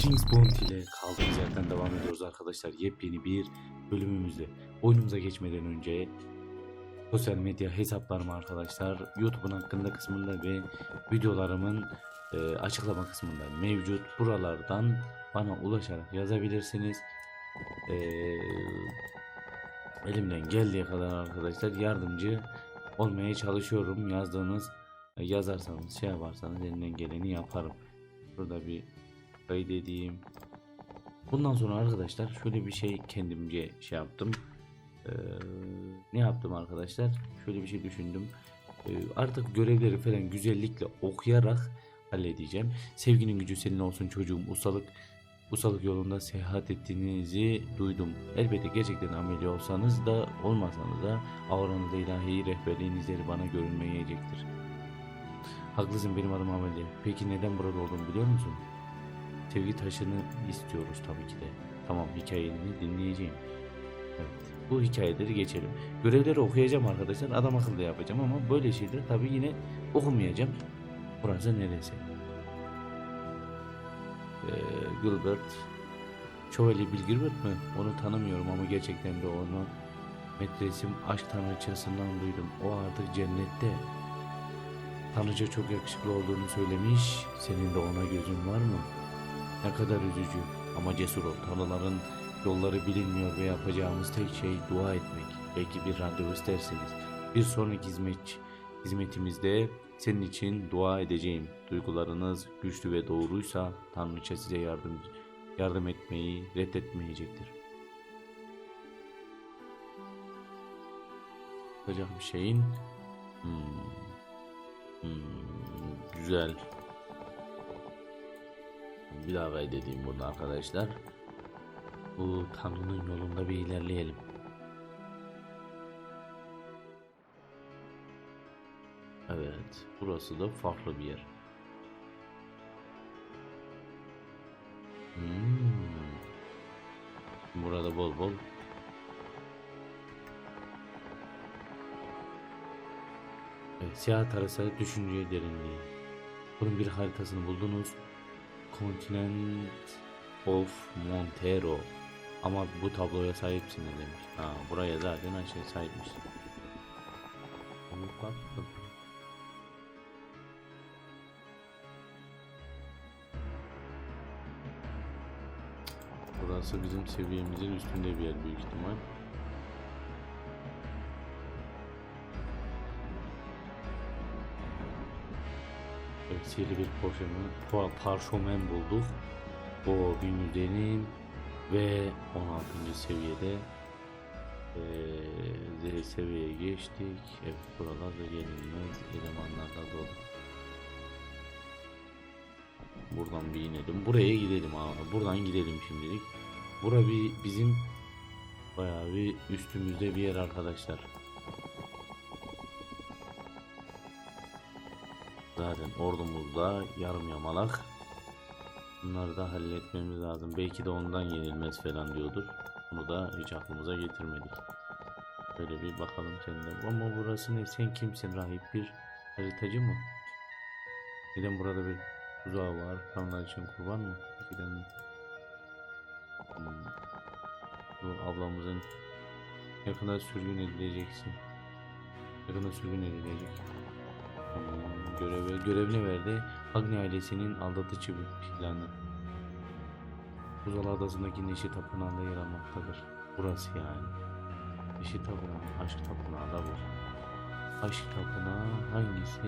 Kings Bounty ile kaldığımız yerden devam ediyoruz arkadaşlar. Yepyeni bir bölümümüzde. Oyunumuza geçmeden önce sosyal medya hesaplarım arkadaşlar YouTube'un hakkında kısmında ve videolarımın e, açıklama kısmında mevcut. Buralardan bana ulaşarak yazabilirsiniz. E, elimden geldiği kadar arkadaşlar yardımcı olmaya çalışıyorum. Yazdığınız yazarsanız şey yaparsanız elimden geleni yaparım. Burada bir kaydedeyim. Bundan sonra arkadaşlar şöyle bir şey kendimce şey yaptım. Ee, ne yaptım arkadaşlar? Şöyle bir şey düşündüm. Ee, artık görevleri falan güzellikle okuyarak halledeceğim. Sevginin gücü senin olsun çocuğum. Ustalık ustalık yolunda seyahat ettiğinizi duydum. Elbette gerçekten ameli olsanız da olmasanız da auranızda ilahi rehberliğin izleri bana görünmeyecektir. Haklısın benim adım Ameli. Peki neden burada olduğumu biliyor musun? Sevgi taşını istiyoruz tabii ki de. Tamam hikayeni dinleyeceğim. Evet bu hikayeleri geçelim. Görevleri okuyacağım arkadaşlar. Adam akıllı yapacağım ama böyle şeyleri tabii yine okumayacağım. Burası neresi? Ee, Gilbert. Şövalye Bill Gilbert mi? Onu tanımıyorum ama gerçekten de onu metresim aşk tanrıçasından duydum. O artık cennette. Tanrıça çok yakışıklı olduğunu söylemiş. Senin de ona gözün var mı? Ne kadar üzücü ama cesur ol. Tanrıların yolları bilinmiyor ve yapacağımız tek şey dua etmek. Belki bir randevu isterseniz. Bir sonraki hizmet, hizmetimizde senin için dua edeceğim. Duygularınız güçlü ve doğruysa Tanrıça size yardım yardım etmeyi reddetmeyecektir. Yapacak şeyin hmm. Hmm, güzel. Bir daha kaydedeyim bunu arkadaşlar. Bu Tanrı'nın yolunda bir ilerleyelim. Evet, burası da farklı bir yer. Hmm. Burada bol bol Evet, siyah tarası düşünce derinliği. Bunun bir haritasını buldunuz. Continent of Montero. Ama bu tabloya sahipsiniz demiş. Ha, buraya zaten aşağı sahipmiş. Ama baktım. Burası bizim seviyemizin üstünde bir yer büyük ihtimal. Sihirli bir poşemi, pa- parşömen bulduk. O Bünüde'nin ve 16. seviyede eee Z seviyeye geçtik. Evet buralar da yenilmez elemanlarla dolu. Buradan bir inelim. Buraya gidelim abi. Buradan gidelim şimdilik. Bura bir bizim bayağı bir üstümüzde bir yer arkadaşlar. Zaten ordumuzda yarım yamalak. Bunları da halletmemiz lazım. Belki de ondan yenilmez falan diyordur. Bunu da hiç aklımıza getirmedik. Böyle bir bakalım sende. Ama burası ne? Sen kimsin rahip bir haritacı mı? Neden burada bir tuzağı var? Tanrılar için kurban mı? Giden hmm. Bu ablamızın yakında sürgün edileceksin. Yakında sürgün edilecek. Hmm, göreve, görev ne verdi? Agni ailesinin aldatıcı bir planı. Buzal Adası'ndaki Neşi Tapınağı'nda yer almaktadır. Burası yani. Neşi Tapınağı, Aşk Tapınağı da bu. Aşk Tapınağı hangisi?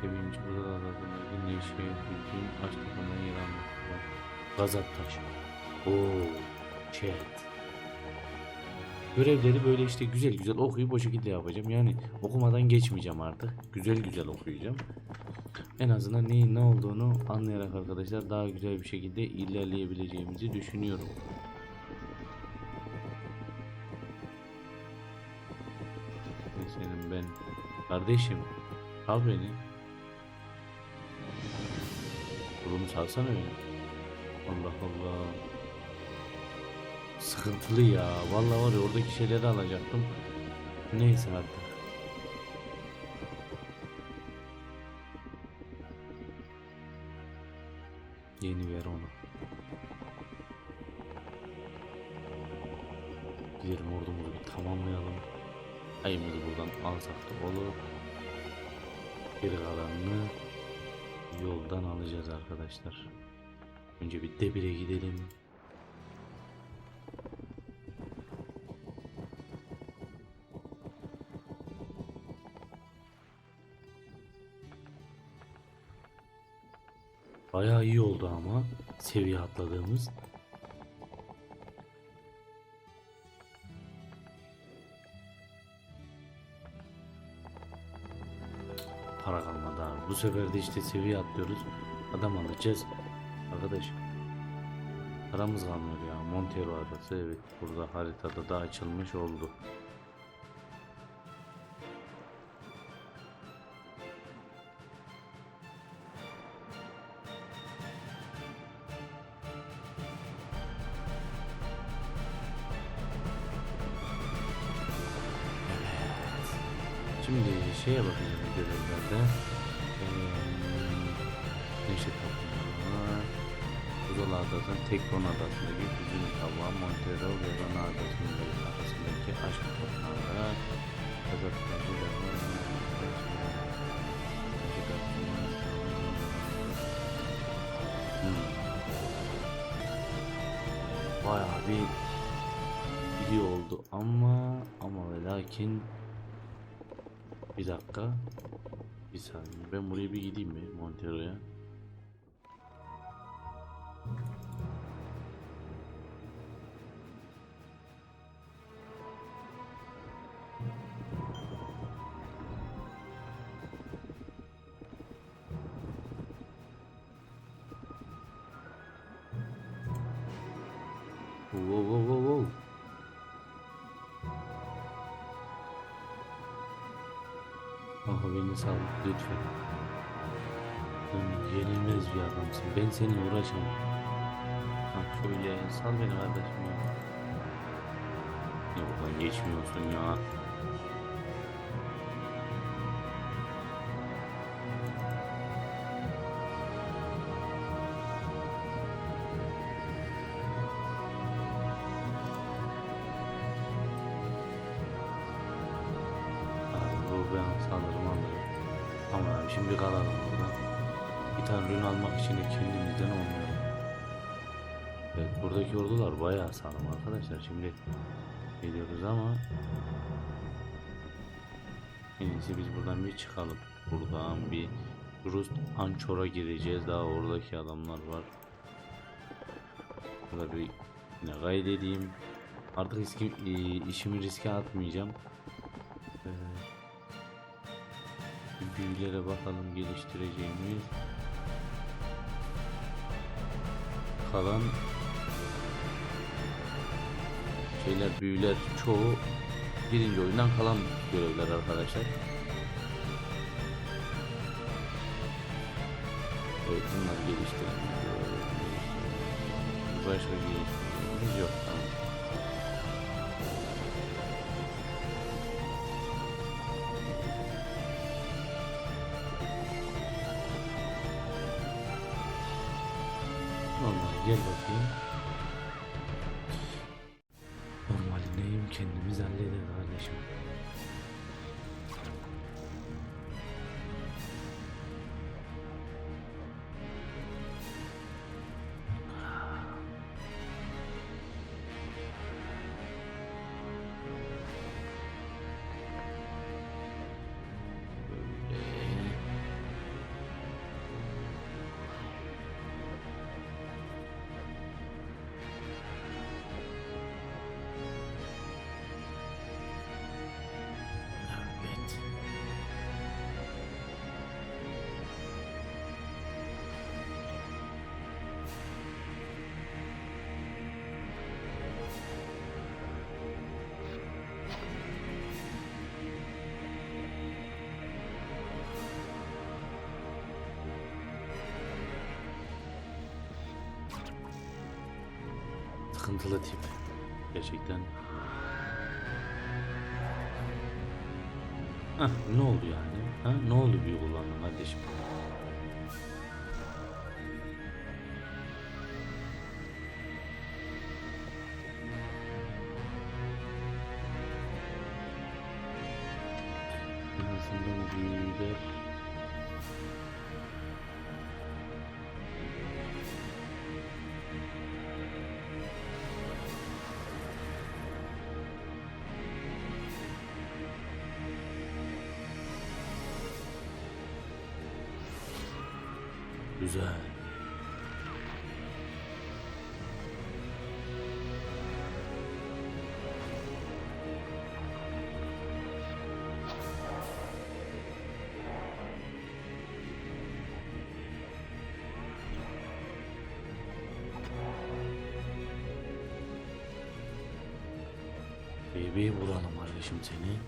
Sevinci Buzal Adası'ndaki Neşi Hüzün Aşk Tapınağı'nda yer almaktadır. Gazap taşı. Oo, chat. Görevleri böyle işte güzel güzel okuyup o şekilde yapacağım. Yani okumadan geçmeyeceğim artık. Güzel güzel okuyacağım. En azından neyin ne olduğunu anlayarak arkadaşlar daha güzel bir şekilde ilerleyebileceğimizi düşünüyorum. Senin ben kardeşim al beni. Kolumu salsana beni. Allah Allah. Sıkıntılı ya. Vallahi var ya oradaki şeyleri alacaktım. Neyse artık. Yeni ver onu. Gidelim ordumuzu bir tamamlayalım. Ayımızı buradan alsak da olur. Geri kalanını yoldan alacağız arkadaşlar. Önce bir debire gidelim. Bayağı iyi oldu ama seviye atladığımız. Para kalmadı abi. Bu sefer de işte seviye atlıyoruz. Adam alacağız. Arkadaş. Paramız kalmıyor ya. Montero adası evet burada haritada da açılmış oldu. Adası'nın Tekton Adası'ndaki Hüzün Tava, Montero ve Rana Adası'nın arasındaki aşk toprağına Kazaklarca ve Hmm. Bayağı bir iyi oldu ama ama ve lakin bir dakika. Bir saniye. Ben buraya bir gideyim mi Montero'ya? Wow wow wow wow. Ah beni sal lütfen. Yenilmez bir adamsın. Ben seninle uğraşamam. Ha şöyle sal beni kardeşim ya. Ya buradan geçmiyorsun ya. Arkadaşlar. Şimdi geliyoruz ama en iyisi biz buradan bir çıkalım. Buradan bir Rust Ançor'a gireceğiz. Daha oradaki adamlar var. Burada bir yine kaydedeyim. Artık riski, e, işimi riske atmayacağım. Ee, büyülere bakalım geliştireceğimiz. Kalan şeyler büyüler çoğu birinci oyundan kalan görevler arkadaşlar. Evet bunlar geliştirilmiş. Başka geliştirmemiz yok Sıkıntılı tip. Gerçekten. Hah, ne oldu yani? Ha, ne oldu büyü kullandın kardeşim? Bebeği vuralım kardeşim seni.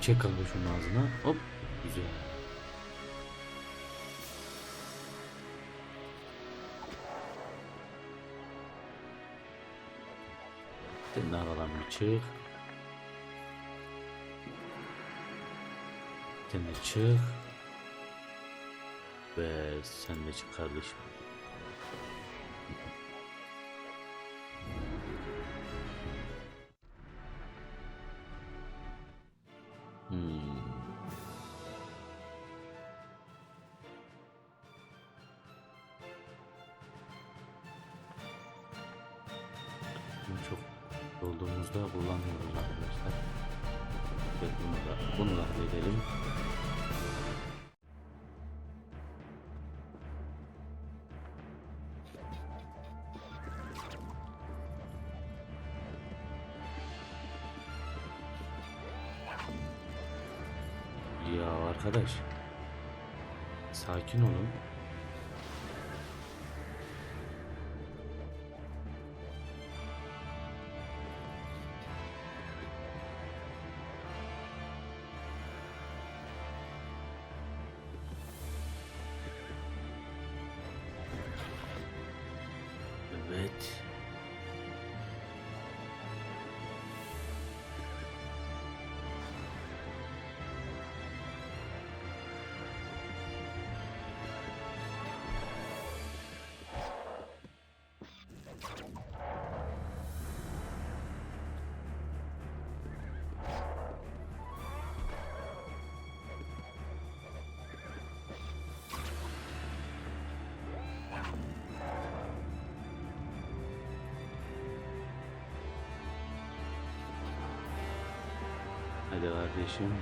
Çek kanka şunun ağzına. Hop. Güzel. Sen de aradan bir çık. Sen de çık. Ve sen de çık kardeşim. Hmm. Olduğumuzda kullanmıyoruz arkadaşlar. Evet, bunu da, bunu da halledelim. Ya arkadaş. Sakin olun. Hadi kardeşim.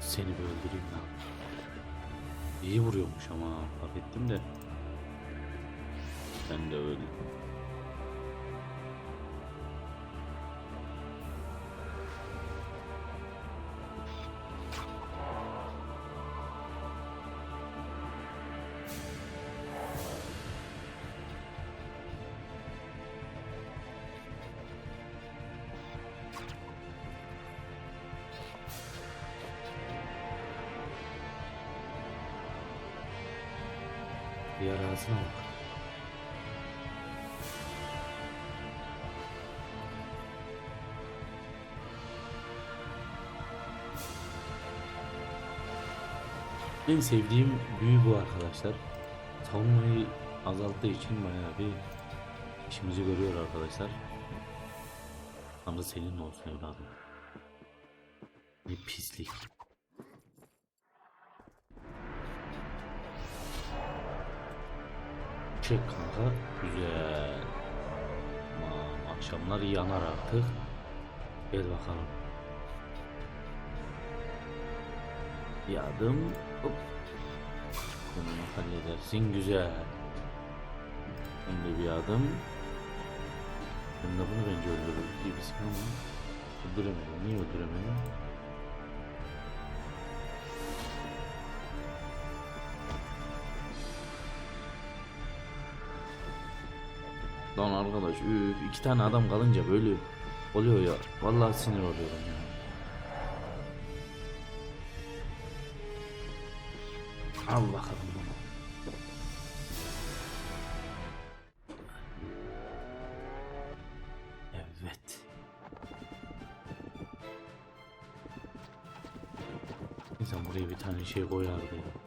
Seni bir öldüreyim lan. İyi vuruyormuş ama fark ettim de. Sen de öl. Ağzına bak. En sevdiğim büyü bu arkadaşlar. Savunmayı azalttığı için bayağı bir işimizi görüyor arkadaşlar. Tanrı senin olsun evladım. Ne pislik. Çek kanka. Güzel. Aman, akşamlar yanar artık. Gel bakalım. Bir adım. Hop. Bunu halledersin. Güzel. Şimdi bir adım. De bunu bence öldürür gibisin ama öldüremedim. Niye öldüremedim? Arkadaş üf iki tane adam kalınca böyle oluyor ya. Vallahi sinir oluyorum ya. Al bakalım bunu. Evet. İnsan buraya bir tane şey koyardı ya.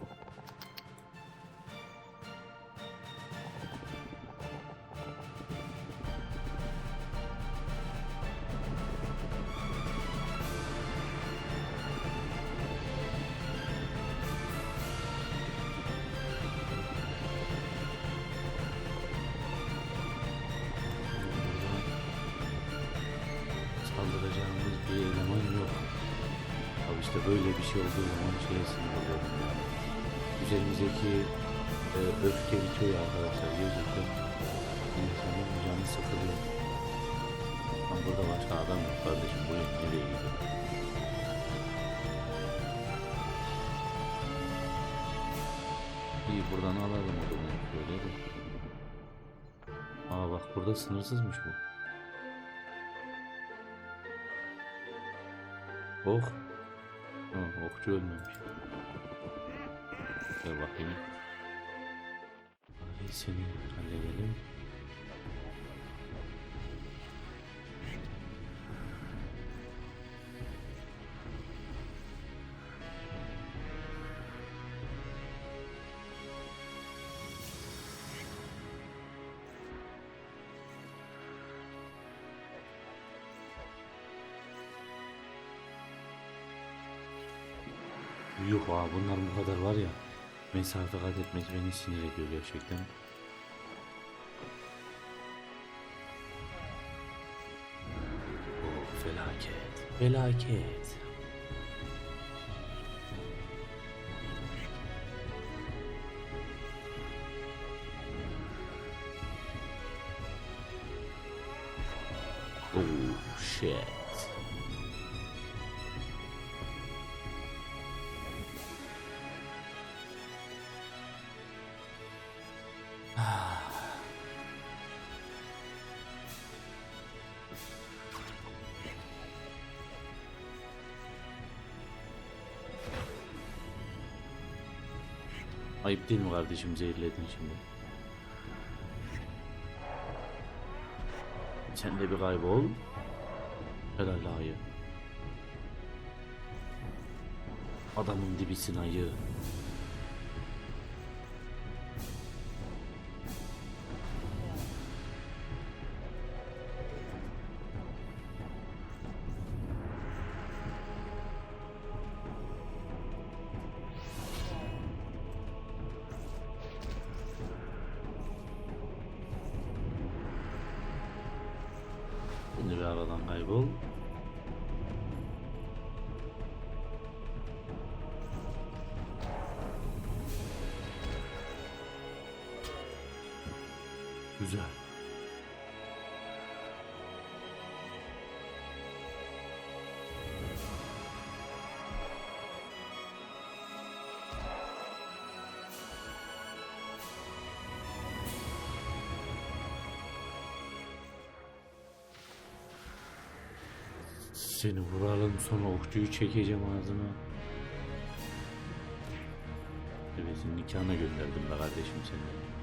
İyi buradan alalım o zaman böyle de. Aa bak burada sınırsızmış bu. Oh. Ha, okçu ölmemiş. Gel bakayım. Hadi seni halledelim. Kadar var ya. Mesafe kat etmesi beni sinir ediyor gerçekten. Felaket. Felaket. Ayıp değil mi kardeşim zehirledin şimdi? Sen de bir kaybol. Helal ayı. Adamın dibisin ayı. Aradan kaybol. Seni vuralım sonra okçuyu çekeceğim ağzına. Evet nikahına gönderdim be kardeşim seni.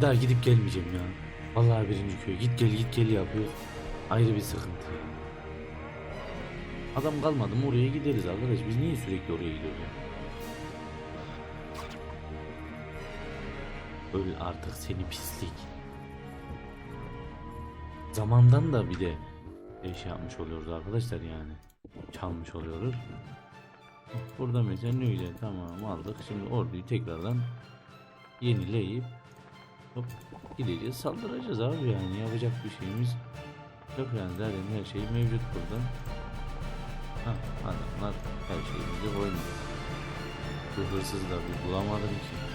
Bir daha gidip gelmeyeceğim ya. Vallahi birinci köy. Git gel git gel yapıyor. Ayrı bir sıkıntı ya. Adam kalmadı mı oraya gideriz arkadaş. Biz niye sürekli oraya gidiyoruz ya? Öl artık seni pislik. Zamandan da bir de e, şey yapmış oluyoruz arkadaşlar yani. Çalmış oluyoruz. Burada mesela ne güzel tamam aldık. Şimdi orduyu tekrardan yenileyip hop gideceğiz saldıracağız abi yani yapacak bir şeyimiz yok yani zaten her şey mevcut burada. Ha, adamlar her şeyimizi oynuyor. Bu bir bulamadım ki.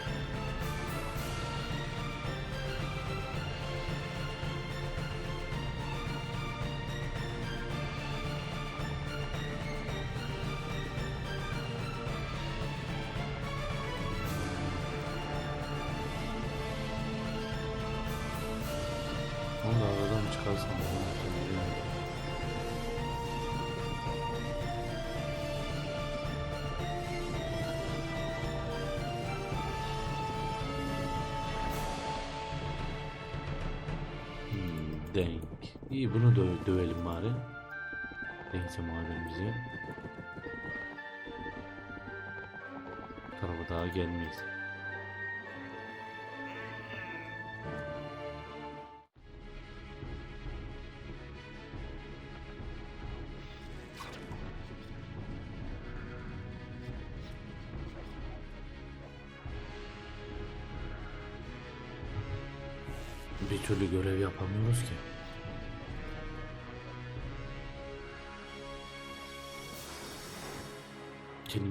Denk. İyi bunu dö dövelim bari. Neyse madenimizi. Bu tarafa daha gelmeyiz.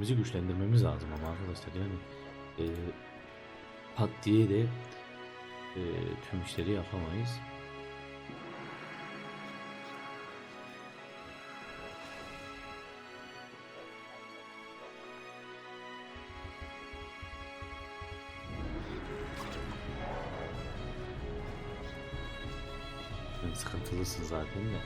Kendimizi güçlendirmemiz lazım ama arkadaşlar yani e, pat diye de e, tüm işleri yapamayız. Sıkıntılısın zaten de.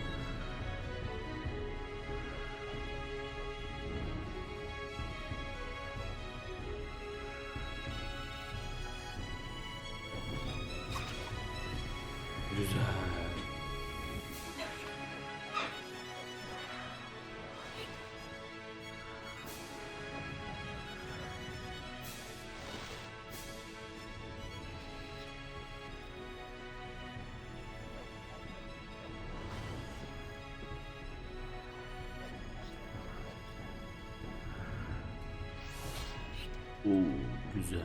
Güzel.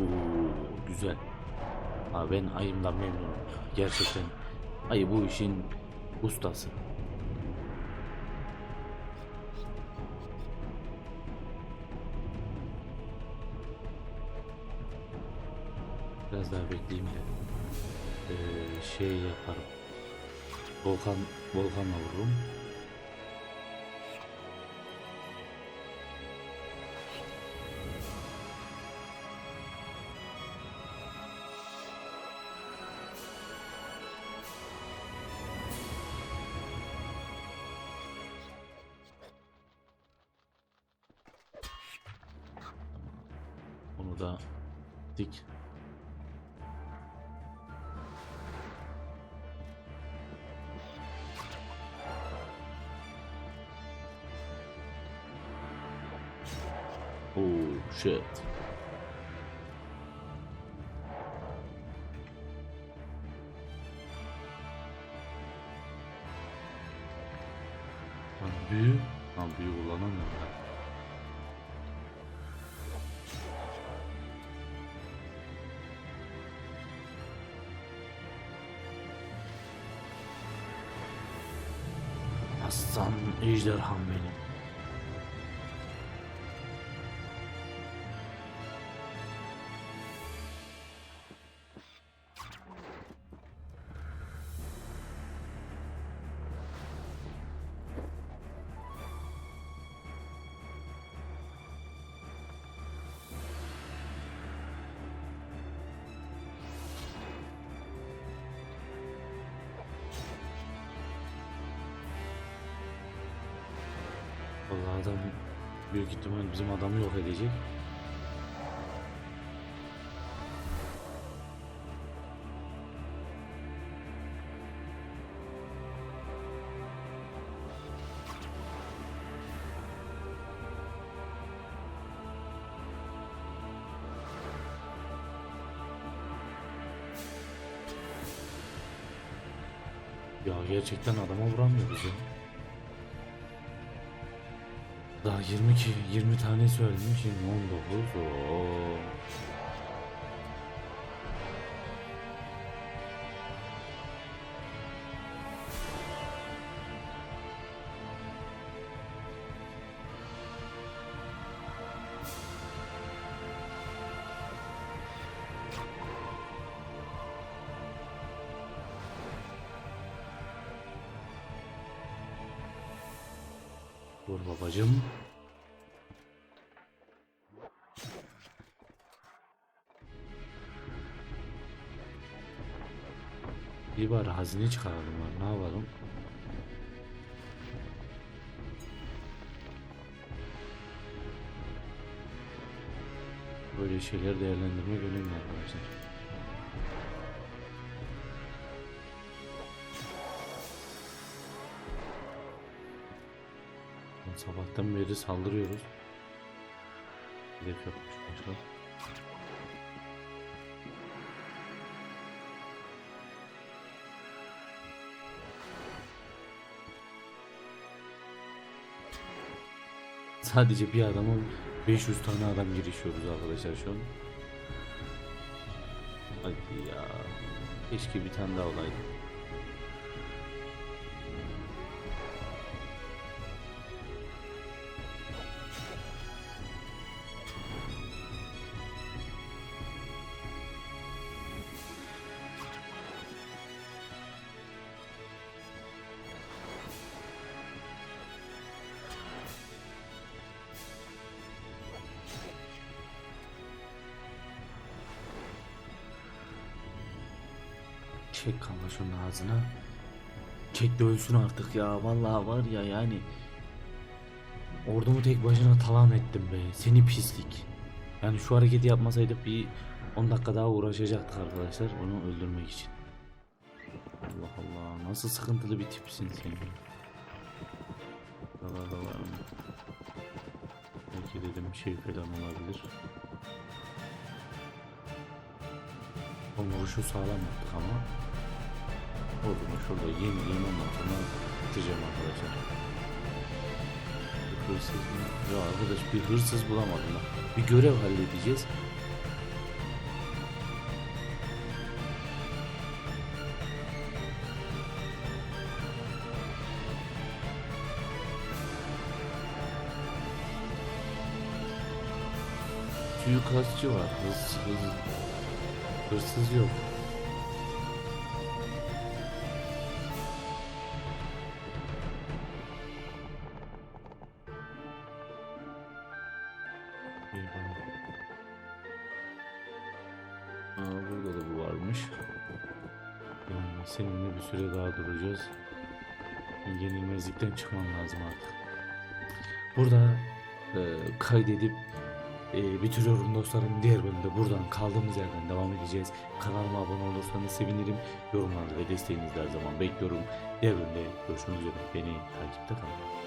Oo, güzel. Abi ben ayımdan memnunum. Gerçekten ayı bu işin ustası. Bekleyeyim de eee, şey yaparım. Volkan Volkan'la vururum. Onu da dik. Shit. Lan büyü, lan büyü kullanamıyorum ben. Aslan ejderham benim. Adam büyük ihtimal bizim adamı yok edecek. Ya gerçekten adama vuramıyoruz ya. Daha 22, 20 tane söylemiş, şimdi 19. Oo. Vur babacım. Bir bari hazine çıkaralım var. Ne yapalım? Böyle şeyler değerlendirmek önemli arkadaşlar. Sabahtan beri saldırıyoruz. Hedef yokmuş başka. Sadece bir adama 500 tane adam girişiyoruz arkadaşlar şu an. Hadi ya. Keşke bir tane daha olaydı. Çek kanka şunun ağzına. Çek de artık ya. Vallahi var ya yani. Ordumu tek başına talan ettim be. Seni pislik. Yani şu hareketi yapmasaydık bir 10 dakika daha uğraşacaktık arkadaşlar onu öldürmek için. Allah Allah nasıl sıkıntılı bir tipsin sen. Buralarda var mı? Belki dedim şey falan olabilir. O vuruşu sağlam yaptık ama Ordumu şurada yenileyim ondan sonra biteceğim arkadaşlar. Bir hırsız mı? Ya arkadaş bir hırsız bulamadım lan. Bir görev halledeceğiz. Suikastçı var. Hırsız, hırsız yok. Çıkmam lazım artık. Burada e, kaydedip e, bitiriyorum dostlarım. Diğer bölümde buradan kaldığımız yerden devam edeceğiz. Kanalıma abone olursanız sevinirim. Yorumlarınızı ve desteğinizi her zaman bekliyorum. Diğer bölümde görüşmek üzere. Beni takipte kalın.